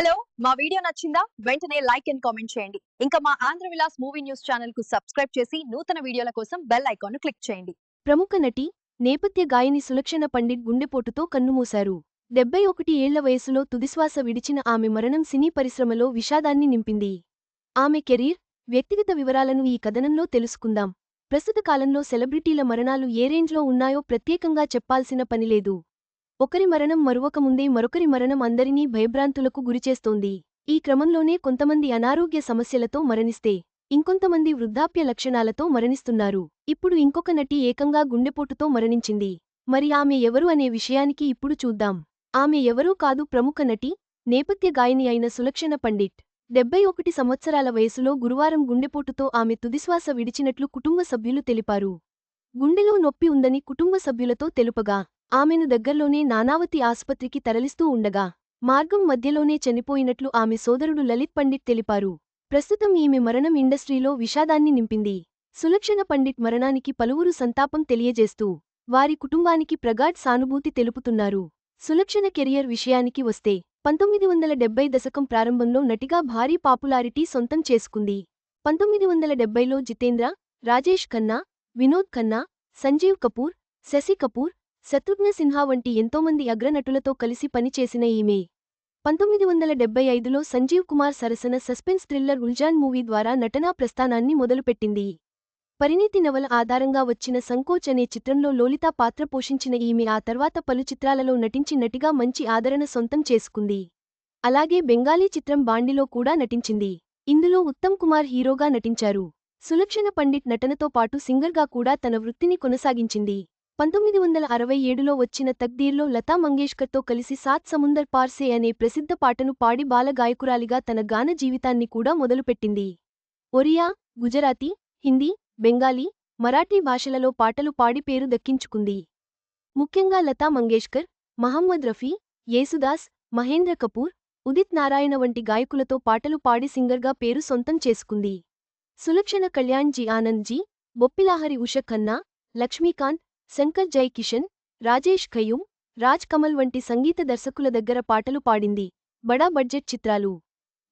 Hello మా video నచ్చిందా? వెంటనే లైక్ అండ్ కామెంట్ చేయండి. ఇంకా మా ఆంధ్ర విలాస్ మూవీ న్యూస్ ఛానల్కు సబ్స్క్రైబ్ చేసి నూతన వీడియోల కోసం బెల్ ఐకాన్ క్లిక్ చేయండి. ప్రముఖ నటి నేపథ్య గాయని సులక్షణ పండిట్ గుండెపోటుతో కన్నుమూశారు. డెబ్బై ఒకటి ఏళ్ళ వయసులో తుదిశ్వాస విడిచిన ఆమె మరణం సినీ పరిశ్రమలో విషాదాన్ని నింపింది. ఆమె కెరీర్ వ్యక్తిగత వివరాలను ఈ కథనంలో తెలుసుకుందాం. ప్రస్తుత కాలంలో సెలబ్రిటీల మరణాలు ఏ రేంజ్లో ఉన్నాయో ప్రత్యేకంగా చెప్పాల్సిన పనిలేదు ఒకరి మరణం మరువకముందే మరొకరి మరణం అందరినీ భయభ్రాంతులకు గురిచేస్తోంది. ఈ క్రమంలోనే కొంతమంది అనారోగ్య సమస్యలతో మరణిస్తే ఇంకొంతమంది వృద్ధాప్య లక్షణాలతో మరణిస్తున్నారు. ఇప్పుడు ఇంకొక నటి ఏకంగా గుండెపోటుతో మరణించింది. మరి ఆమె ఎవరు అనే విషయానికి ఇప్పుడు చూద్దాం. ఆమె ఎవరూ కాదు ప్రముఖ నటి నేపథ్య గాయని అయిన సులక్షణ పండిట్. డెబ్బై ఒకటి సంవత్సరాల వయసులో గురువారం గుండెపోటుతో ఆమె తుదిశ్వాస విడిచినట్లు కుటుంబ సభ్యులు తెలిపారు. గుండెలో నొప్పి ఉందని కుటుంబ సభ్యులతో తెలుపగా ఆమెను దగ్గర్లోనే నానావతి ఆసుపత్రికి తరలిస్తూ ఉండగా మార్గం మధ్యలోనే చనిపోయినట్లు ఆమె సోదరుడు లలిత్ పండిట్ తెలిపారు. ప్రస్తుతం ఈమె మరణం ఇండస్ట్రీలో విషాదాన్ని నింపింది. సులక్షణ పండిట్ మరణానికి పలువురు సంతాపం తెలియజేస్తూ వారి కుటుంబానికి ప్రగాఢ్ సానుభూతి తెలుపుతున్నారు. సులక్షణ కెరియర్ విషయానికి వస్తే పంతొమ్మిది వందల డెబ్బై దశకం ప్రారంభంలో నటిగా భారీ పాపులారిటీ సొంతం చేసుకుంది. పంతొమ్మిది వందల డెబ్బైలో జితేంద్ర రాజేష్ ఖన్నా వినోద్ ఖన్నా సంజీవ్ కపూర్ శశి కపూర్ శత్రుఘ్న సిన్హా వంటి ఎంతోమంది అగ్రనటులతో కలిసి పనిచేసిన ఈమె. పంతొమ్మిది వందల డెబ్బై ఐదులో సంజీవ్ కుమార్ సరసన సస్పెన్స్ థ్రిల్లర్ ఉల్జాన్ మూవీ ద్వారా నటనా ప్రస్థానాన్ని మొదలుపెట్టింది. పరిణీతి నవల ఆధారంగా వచ్చిన సంకోచ్ అనే చిత్రంలో లోలితా పాత్ర పోషించిన ఈమె ఆ తర్వాత పలు చిత్రాలలో నటించి నటిగా మంచి ఆదరణ సొంతం చేసుకుంది. అలాగే బెంగాలీ చిత్రం బాండిలో కూడా నటించింది. ఇందులో ఉత్తమ్ కుమార్ హీరోగా నటించారు. సులక్షణ పండిట్ నటనతో పాటు సింగర్గా కూడా తన వృత్తిని కొనసాగించింది. పంతొమ్మిది వందల అరవై ఏడులో వచ్చిన తక్దీర్లో లతా మంగేష్కర్తో కలిసి సాత్ సముందర్ పార్సే అనే ప్రసిద్ధ పాటను పాడి బాలగాయకురాలిగా తన గాన జీవితాన్ని కూడా మొదలుపెట్టింది. ఒరియా గుజరాతీ హిందీ బెంగాలీ మరాఠీ భాషలలో పాటలు పాడి పేరు దక్కించుకుంది. ముఖ్యంగా లతా మంగేష్కర్ మహమ్మద్ రఫీ యేసుదాస్ మహేంద్ర కపూర్ ఉదిత్ నారాయణ వంటి గాయకులతో పాటలు పాడి సింగర్గా పేరు సొంతం చేసుకుంది. సులక్షణ కళ్యాణ్ జీ ఆనంద్ జీ బొప్పిలాహరి ఉష ఖన్నా లక్ష్మీకాంత్ శంకర్ జై కిషన్ రాజేష్ ఖయూమ్ రాజ్ కమల్ వంటి సంగీత దర్శకుల దగ్గర పాటలు పాడింది. బడా బడ్జెట్ చిత్రాలు.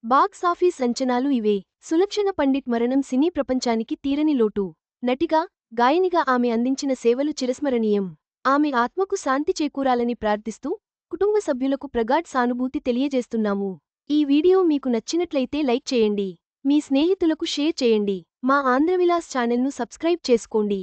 బాక్సాఫీస్ అంచనాలు ఇవే. సులక్షణ పండిట్ మరణం సినీ ప్రపంచానికి తీరని లోటు. నటిగా గాయనిగా ఆమె అందించిన సేవలు చిరస్మరణీయం. ఆమె ఆత్మకు శాంతి చేకూరాలని ప్రార్థిస్తూ కుటుంబ సభ్యులకు ప్రగాఢ్ సానుభూతి తెలియజేస్తున్నాము. ఈ వీడియో మీకు నచ్చినట్లయితే లైక్ చేయండి. మీ స్నేహితులకు షేర్ చేయండి. మా ఆంధ్రవిలాస్ ఛానల్ను సబ్స్క్రైబ్ చేసుకోండి.